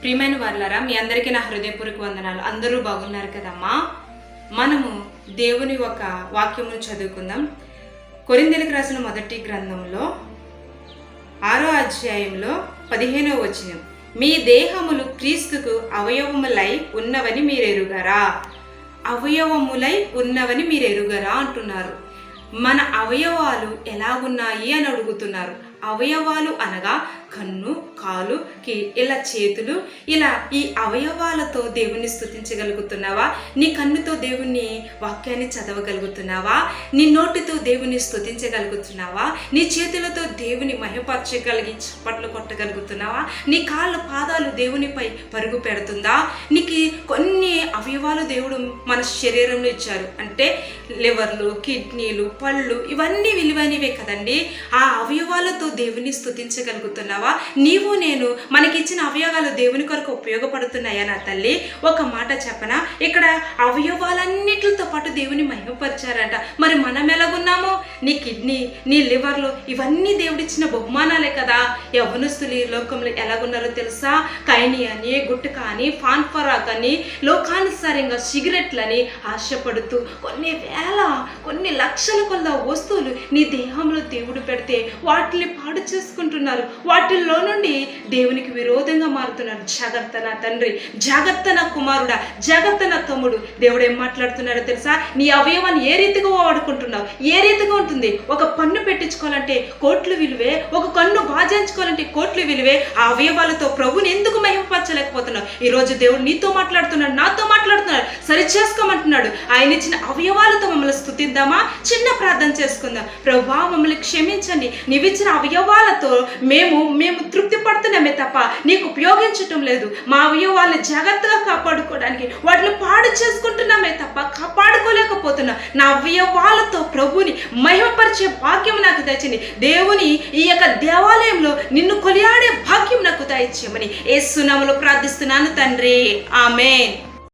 ప్రియమైన వాళ్ళరా మీ అందరికీ నా హృదయపూర్వక వందనాలు. అందరూ బాగున్నారు కదమ్మా? మనము దేవుని ఒక వాక్యమును చదువుకుందాం. కొరిందెలకు రాసిన మొదటి గ్రంథంలో ఆరో అధ్యాయంలో పదిహేనో వచనం మీ దేహములు క్రీస్తుకు అవయవములై ఉన్నవని మీరు ఎరుగరా అవయవములై ఉన్నవని మీరు ఎరుగరా అంటున్నారు. మన అవయవాలు ఎలాగున్నాయి అని అడుగుతున్నారు. అవయవాలు అనగా కన్ను కాలు కి ఇలా చేతులు ఇలా ఈ అవయవాలతో దేవుణ్ణి స్తుతించగలుగుతున్నావా? నీ కన్నుతో దేవుణ్ణి వాక్యాన్ని చదవగలుగుతున్నావా? నీ నోటితో దేవుని స్థుతించగలుగుతున్నావా నీ చేతులతో దేవుని మహిమపరచగలిగి చప్పట్లు కొట్టగలుగుతున్నావా? నీ కాళ్ళ పాదాలు దేవునిపై పరుగు పెడుతుందా? నీకు కొన్ని అవయవాలు దేవుడు మన శరీరంలో ఇచ్చారు. అంటే లివర్లు కిడ్నీలు పళ్ళు ఇవన్నీ విలువైనవే కదండి. ఆ అవయవాలతో దేవుని స్తుతించగలుగుతున్నావా నీవు నేను మనకిచ్చిన అవయవాలు దేవుని కొరకు ఉపయోగపడుతున్నాయా నా తల్లి? ఒక మాట చెప్పనా? ఇక్కడ అవయవాలన్నిటితో పాటు దేవుని మహిమపరిచారంట. మరి మనం ఎలాగున్నామో నీ కిడ్నీ నీ లివర్లు ఇవన్నీ దేవుడిచ్చిన బహుమానాలే కదా. యవనస్తులు ఈ లోకంలో ఎలాగున్నారో తెలుసా? కైని అని గుట్టు అని ఫాన్ఫరాక్ అని లోకానుసారంగా సిగరెట్లని ఆశపడుతూ కొన్ని వేల కొన్ని లక్షల కొల్ల వస్తువులు నీ దేహంలో దేవుడు పెడితే వాటిని పాడు చేసుకుంటున్నారు. వాటిల్లో నుండి దేవునికి విరోధంగా మారుతున్నారు. జాగ్రత్త నా తండ్రి జాగ్రత్త నా కుమారుడా జాగ్రత్త నా తమ్ముడు. దేవుడు ఏం మాట్లాడుతున్నాడో తెలుసా? నీ అవయవాన్ని ఏ రీతిగా వాడుకుంటున్నావు? ఏ రీతిగా ఉంటుంది ఒక పన్ను పెట్టించుకోవాలంటే కోట్లు విలువే ఒక కన్ను బాజించుకోవాలంటే కోట్లు విలువే. ఆ అవయవాలతో ప్రభుని ఎందుకు మహిమపరచలేకపోతున్నావు? ఈ రోజు దేవుడు నీతో మాట్లాడుతున్నాడు నాతో మాట్లాడుతున్నాడు. సరి చేసుకోమంటున్నాడు. ఆయన ఇచ్చిన అవయవాలతో మమ్మల్ని స్థుతిద్దామా చిన్న ప్రార్థన చేసుకుందాం. ప్రభా మమ్మల్ని క్షమించండి. నీవిచ్చిన అవయవాలతో మేము మేము తృప్తి పడుతున్నామే తప్ప నీకు ఉపయోగించటం లేదు. మా అవయవాలను జాగ్రత్తగా కాపాడుకోవడానికి వాటిని పాడు చేసుకుంటున్నామే తప్ప కాపాడు నా అవయవాలతో ప్రభుని మహిమపరిచే భాగ్యం నాకు తెచ్చింది దేవుని ఈ యొక్క దేవాలయంలో నిన్ను కొలియాడే భాగ్యం నాకు దయచేయమని. ఏసునామలో ప్రార్థిస్తున్నాను తండ్రి. ఆమెన్.